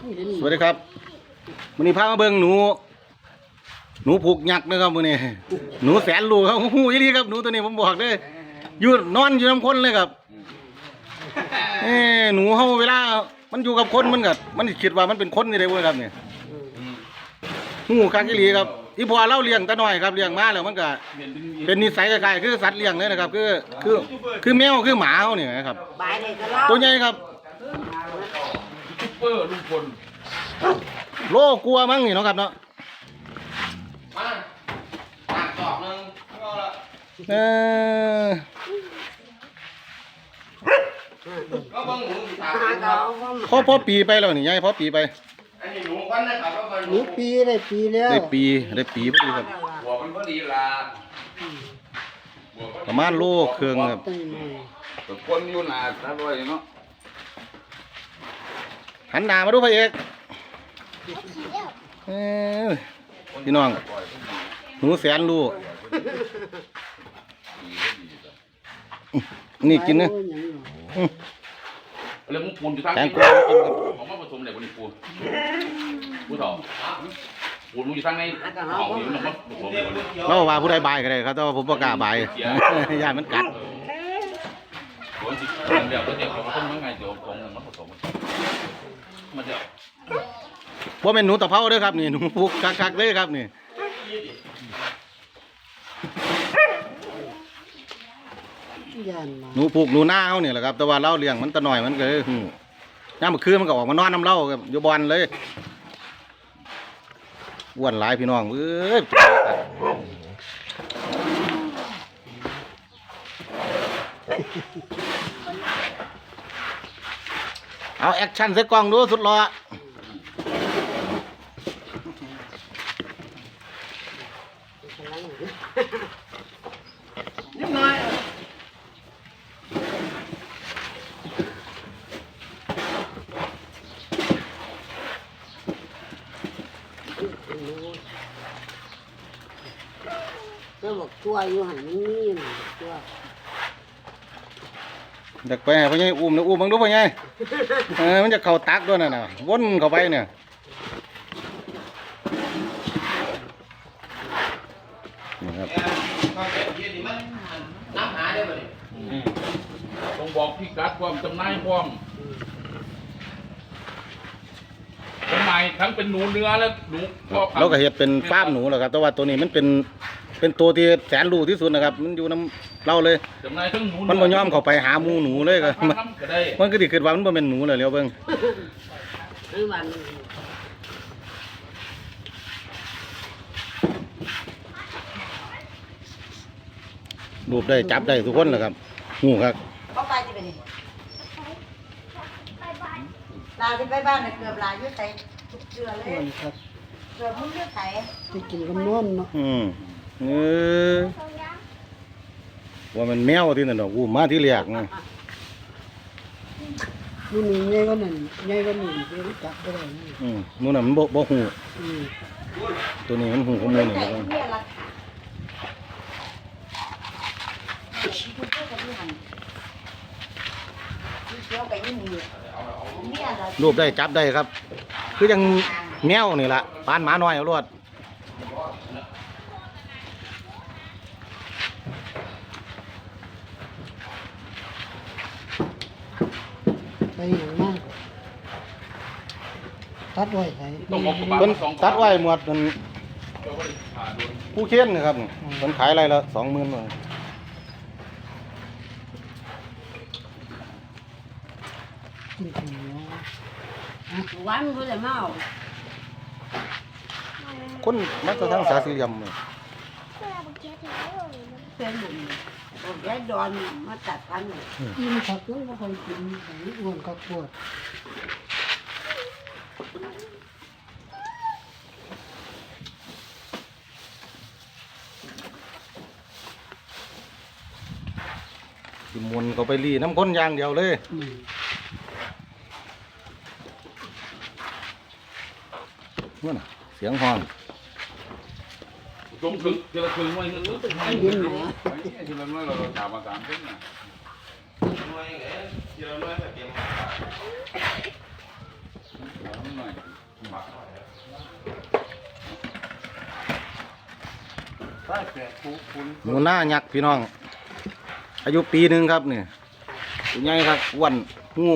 สวัสดีครับวันนี้พามาเบิ่งหนู หนูผูกยักษ์นะครับวันนี้ หนูแสนลูกครับหูยี่ลีครับหนูตัวนี้ผมบอกเลยอยู่นอนอยู่น้ำคนเลยครับเอ้หนูเขาเวลา มันอยู่กับคนมันก็มันสิคิดว่ามันเป็นคนนี่เลยเว้ยครับเนี่ยหูคักยี่ลีครับที่พอเล่าเลี้ยงแต่น้อยครับเลี้ยงมาแล้วมันก็เป็นนิสัยคล้ายๆคือสัตว์เลี้ยงเลยนะครับ คือคือคือแมวคือหมาเขาเนี่ยนะครับบายเลยก็เล่าตัวใหญ่ครับซุป เปอร์ลุงพลโลกลัวมั้งนี่เนาะครับเนาะมาปากจอกหนึงเอาละเออก็เบิ่งหนูสิถามหาคเขารับว่าพ่อพ่อปีไปแล้วนี่ยายพ่อปีไปอันนี้หนูควันนะครับก็มันหนูปีได้ปีแล้วได้ปีได้ปีพอดีครับ หัวมันพอดีละหัวมันประมาณโลเครื่องครับ ตั้งหน่อยแต่คนอยู่หนาตาด้วยเนาะ หันหน้ามาดูพระเอกเออพี่น้อง หนูแสนรู้นี่กินนะไปเอาอย่างหรอแล้วมึงปูนอยู่ทางแตงนี้กวากินครับของมาผสมเนี่ยวันนี้ปูนปูถอปูนมึงอยู่ทางในห้องนี้มันมาผสมเนี่ยวันนี้เราว่าผู้ใดบายก็ได้ครับแต่ว่าผมประกล้าบายญาติมันกัดปูนสิเดี๋ยวเดี๋ยวเราต้องยังไงเดี๋ยวตรงมันผสม มันจะว่าเป็นหนูตะเภาเด้อครับนี่หนูพุกคักๆเลยครับนี่ย่านมาหนูผูกหนูหน้าเขาเนี่ยแหละครับ แต่ว่าเราเลี้ยงมันแตะหน่อยมันก็เลยหูย่ามมื้อคืนมันก็ออกมานอนน้ำเล่าครับอยู่บอลเลยอ้วนหลายพี่น้องเอ้ย เอาแอคชั่นใส่กล้องดูสุดหล่อก็บอกตัวอยู่หันนี่นะตัว อยากไปให้พ่อใหญ่อุ้มนะอุ้มบังดูพ่อใหญ่เออมันจะเข้าตักด้วยน่ะน่ะวนเข้าไปเนี่ยนี่ครับน้ำหาได้ป่ะนี่ต้องบอกพี่กัดความจำนายความทำไมทั้งเป็นหนูเนื้อและหนูพ่อพันธุ์เราก็เห็ดเป็นฟาร์มหนูแหละครับแต่ว่าตัวนี้มันเป็น เป็นตัวที่แสนรู้ที่สุดนะครับ มันอยู่น้ำเราเลย จำนายทั้งหนูมันบ่ยอมเข้าไปหาหมูหนูเลยก็มันทำก็ได้มันก็สิคิดว่ามันบ่เป็นหนูเลยเลี้ยวเบิ่งไอ้วันรูปได้จับได้ทุกคนแหละครับหูครับเขาไปที่ไปนี่ลาที่ไปบ้านน่ะเกือบลาอยู่ใส่ทุกเดือนเลยเกือบมึงอยู่ใส่ไปกินกับนวลเนาะ อืม เออว่ามันแมวที่นั่นดอกอู้มาที่เรียกนะนู่นนี่ใหญ่ก็นั่นใหญ่ก็นี่ไปรู้จักบ่ได้นี่อืมนู่นน่ะมันบ่บ่หูอืมตัวนี้มันหูของมันนี่ไก่ครับเมียละคุณเจ้ากับพี่หันพี่เจ้ากับยี่หมูเมียละรูปได้จับได้ครับ คือยังแมวนี่ล่ะปานหมาน้อยเอารวด ไปอย่างมากตัดไว้ใส่ต้องบอกกับบ้านเพิ่นสองตัดไว้หมดมันเจ้าก็ได้ผ่าโดนผู้เคียนนะครับเพิ่นขายอะไรละ20,000บาทกินข้าวเหนียวอะวันเขาจะเมาคนมักจะทั้งสาสี่เหลี่ยมนี่ เป็นหนุ่มบอกยายดอนมาตัดพันธุ์กินผักก็ไม่ค่อยกินของอ้วนก็ปวดสิมวนเขาไปรีน้ำข้นอย่างเดียวเลย อืมนั่นน่ะ เสียงห้อง จมถึงจอถึงไว้เงินถึงไว้เงินทีละน้อยเราจ่ามาสามเส้นอยะหนูหน้ายักพี่น้อง อายุปีหนึ่งครับเนี่ยใหญ่ครับวันงู